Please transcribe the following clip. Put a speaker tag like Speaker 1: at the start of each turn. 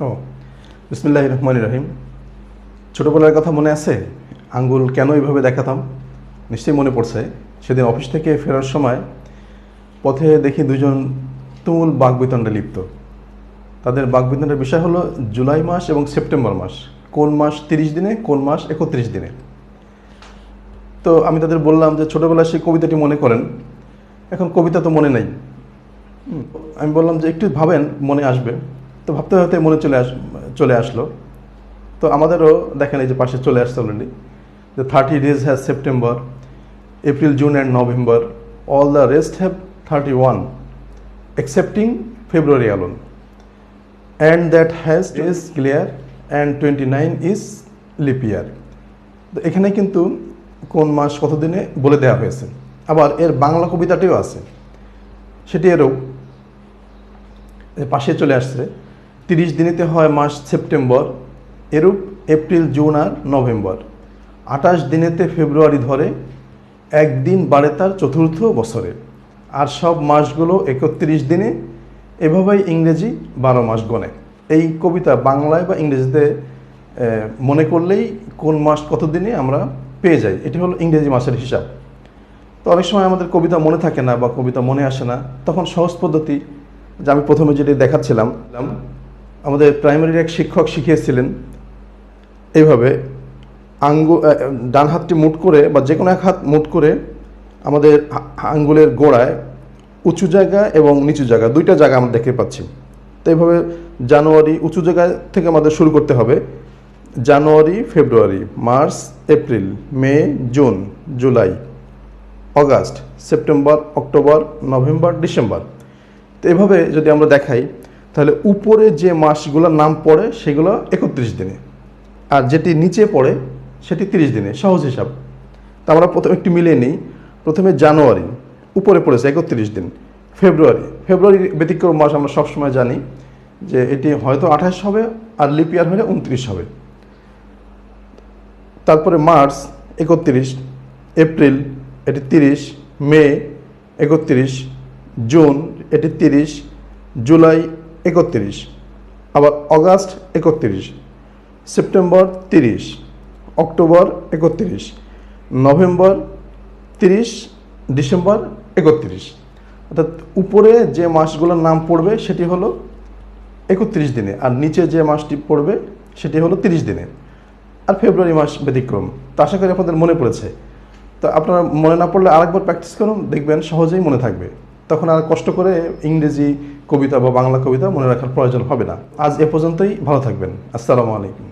Speaker 1: ও বিসমিল্লাহ রহমান রহিম। ছোটোবেলার কথা মনে আছে? আঙ্গুল কেন এইভাবে দেখাতাম? নিশ্চয়ই মনে পড়ছে। সেদিন অফিস থেকে ফেরার সময় পথে দেখি দুজন তুমুল বাগবিতণ্ডে লিপ্ত। তাদের বাগবিতণ্ডের বিষয় হলো জুলাই মাস এবং সেপ্টেম্বর মাস। কোন মাস তিরিশ দিনে, কোন মাস একত্রিশ দিনে। তো আমি তাদের বললাম যে ছোটোবেলায় সেই কবিতাটি মনে করেন। এখন কবিতা তো মনে নাই। আমি বললাম যে একটু ভাবেন, মনে আসবে। তো ভাবতে ভাবতে মনে চলে আস, চলে আসলো। তো আমাদেরও দেখেন এই যে পাশে চলে আসছে অলরেডি যে thirty days has September April June and November all the rest have thirty one excepting February alone. And that has is clear and 29 is leap year. তো এখানে কিন্তু কোন মাস কতদিনে বলে দেওয়া হয়েছে। আবার এর বাংলা কবিতাটিও আছে। সেটি এরও পাশে চলে আসছে। তিরিশ দিনেতে হয় মাস সেপ্টেম্বর, এরূপ এপ্রিল, জুন আর নভেম্বর। আঠাশ দিনেতে ফেব্রুয়ারি ধরে একদিন বাড়ে তার চতুর্থ বছরে। আর সব মাসগুলো একত্রিশ দিনে, এভাবেই ইংরেজি বারো মাস গণে এই কবিতা বাংলায় বা ইংরেজিতে মনে করলেই কোন মাস কত দিনে আমরা পেয়ে যাই, এটি হলো ইংরেজি মাসের হিসাব। তো অনেক সময় আমাদের কবিতা মনে থাকে না বা কবিতা মনে আসে না, তখন সহজ পদ্ধতি, যে আমি প্রথমে যেটি দেখাচ্ছিলাম আমাদের প্রাইমারির এক শিক্ষক শিখিয়েছিলেন, এইভাবে আঙ্গু ডান হাতটি মুট করে বা যে কোনো এক হাত মুট করে আমাদের আঙ্গুলের গোড়ায় উঁচু জায়গা এবং নিচু জায়গা, দুইটা জায়গা আমরা দেখতে পাচ্ছি। তো এইভাবে জানুয়ারি, উঁচু জায়গা থেকে আমাদের শুরু করতে হবে। January, February, March, April, May, June, July, August, September, October, November, December. তো এভাবে যদি আমরা দেখাই তাহলে উপরে যে মাসগুলোর নাম পড়ে সেগুলো একত্রিশ দিনে। আর যেটি নিচে পড়ে সেটি তিরিশ দিনে, সহজ হিসাব। তা আমরা প্রথমে একটু মিলিয়ে নিই। প্রথমে জানুয়ারি, উপরে পড়েছে একত্রিশ দিন। ফেব্রুয়ারি ফেব্রুয়ারি ব্যতিক্রম মাস আমরা সবসময় জানি যে এটি হয়তো আঠাশ হবে আর লিপিয়ার হলে উনত্রিশ হবে। তারপরে মার্চ, একত্রিশ, এপ্রিল, এটি তিরিশ, মে, একত্রিশ, জুন, এটি তিরিশ, জুলাই একত্রিশ, আবার অগাস্ট একত্রিশ, সেপ্টেম্বর তিরিশ, অক্টোবর একত্রিশ, নভেম্বর তিরিশ, ডিসেম্বর একত্রিশ। অর্থাৎ উপরে যে মাসগুলোর নাম পড়বে সেটি হলো একত্রিশ দিনে, আর নিচে যে মাসটি পড়বে সেটি হলো তিরিশ দিনে। আর ফেব্রুয়ারি মাস ব্যতিক্রম। তো আশা করি আপনাদের মনে পড়েছে। তো আপনারা মনে না পড়লে আরেকবার প্র্যাকটিস করুন, দেখবেন সহজেই মনে থাকবে। তখন আর কষ্ট করে ইংরেজি কবিতা বা বাংলা কবিতা মনে রাখার প্রয়োজন হবে না। আজ এ পর্যন্তই, ভালো থাকবেন। আসসালামু আলাইকুম।